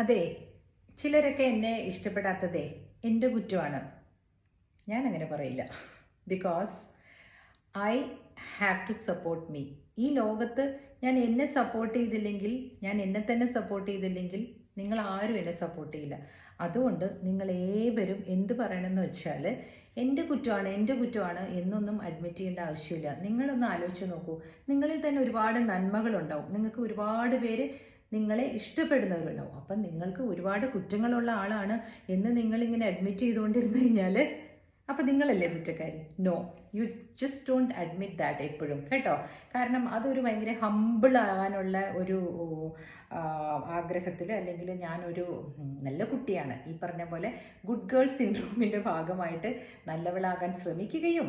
അതെ ചിലരൊക്കെ എന്നെ ഇഷ്ടപ്പെടാത്തതേ എന്റെ കുറ്റമാണ്. ഞാൻ അങ്ങനെ പറയില്ല. Because I have to support me ഈ ലോകത്ത് ഞാൻ എന്നെ സപ്പോർട്ട് ചെയ്തില്ലെങ്കിൽ ഞാൻ എന്നെ തന്നെ സപ്പോർട്ട് ചെയ്തില്ലെങ്കിൽ നിങ്ങൾ ആരും എന്നെ സപ്പോർട്ട് ചെയ്യില്ല. അതുകൊണ്ട് നിങ്ങൾ ഏവരും എന്ത് പറയണമെന്ന് വെച്ചാൽ എന്റെ കുറ്റമാണ് എന്റെ കുറ്റമാണ് എന്നൊന്നും അഡ്മിറ്റ് ചെയ്യേണ്ട ആവശ്യമില്ല. നിങ്ങളൊന്ന് ആലോചിച്ച് നോക്കൂ. നിങ്ങളിൽ തന്നെ ഒരുപാട് നന്മകളുണ്ടാവും. നിങ്ങൾക്ക് ഒരുപാട് പേര് നിങ്ങളെ ഇഷ്ടപ്പെടുന്നവരുണ്ടാവും. അപ്പം നിങ്ങൾക്ക് ഒരുപാട് കുറ്റങ്ങളുള്ള ആളാണ് എന്ന് നിങ്ങളിങ്ങനെ അഡ്മിറ്റ് ചെയ്തുകൊണ്ടിരുന്നു കഴിഞ്ഞാൽ അപ്പം നിങ്ങളല്ലേ കുറ്റക്കാരി? No you just don't admit that എപ്പോഴും കേട്ടോ? കാരണം അതൊരു ഭയങ്കര ഹമ്പിൾ ആകാനുള്ള ഒരു ആഗ്രഹത്തിൽ അല്ലെങ്കിൽ ഞാനൊരു നല്ല കുട്ടിയാണ്. ഈ പറഞ്ഞ പോലെ ഗുഡ് ഗേൾ സിൻഡ്രോമിന്റെ ഭാഗമായിട്ട് നല്ലവളാകാൻ ശ്രമിക്കുകയും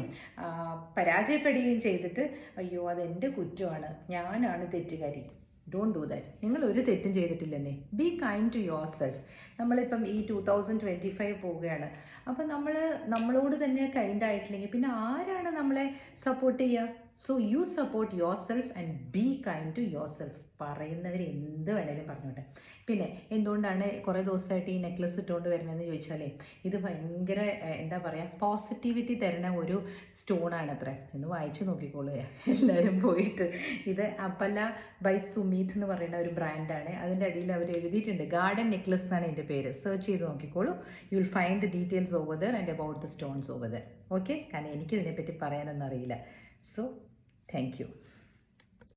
പരാജയപ്പെടുകയും ചെയ്തിട്ട് അയ്യോ അതെന്റെ കുറ്റമാണ്. ഞാനാണ് തെറ്റുകാരി. ഡോണ്ട് ഡു ദാറ്റ് നിങ്ങൾ ഒരു തെറ്റും ചെയ്തിട്ടില്ലെന്നേ. Be kind to yourself നമ്മളിപ്പം ഈ ടു തൗസൻഡ് ട്വന്റി ഫൈവ് പോവുകയാണ്. അപ്പം നമ്മൾ നമ്മളോട് തന്നെ കൈൻഡ് ആയിട്ടില്ലെങ്കിൽ പിന്നെ ആരാണ് നമ്മളെ സപ്പോർട്ട് ചെയ്യുക so you support yourself and be kind to yourself പറയുന്നവർ എന്ത് വേണേലും പറഞ്ഞോട്ടെ. പിന്നെ എന്തുകൊണ്ടാണ് കുറേ ദിവസമായിട്ട് ഈ നെക്ലസ് ഇട്ടുകൊണ്ട് വരുന്നതെന്ന് ചോദിച്ചാലേ ഇത് ഭയങ്കര എന്താ പറയുക പോസിറ്റിവിറ്റി തരുന്ന ഒരു സ്റ്റോണാണ് അത്ര എന്ന് വായിച്ചു നോക്കിക്കോളൂ. എല്ലാവരും പോയിട്ട്. ഇത് അപ്പല്ല ബൈ സുമീത് എന്ന് പറയുന്ന ഒരു ബ്രാൻഡാണ് അതിന്റെ അടിയിൽ അവർ എഴുതിയിട്ടുണ്ട്. ഗാർഡൻ നെക്ലസ് എന്നാണ് എന്റെ പേര്. സെർച്ച് ചെയ്ത് നോക്കിക്കോളൂ. You will find the details over there and about the stones over there okay കാരണം എനിക്കിതിനെപ്പറ്റി പറയാനൊന്നും അറിയില്ല. So thank you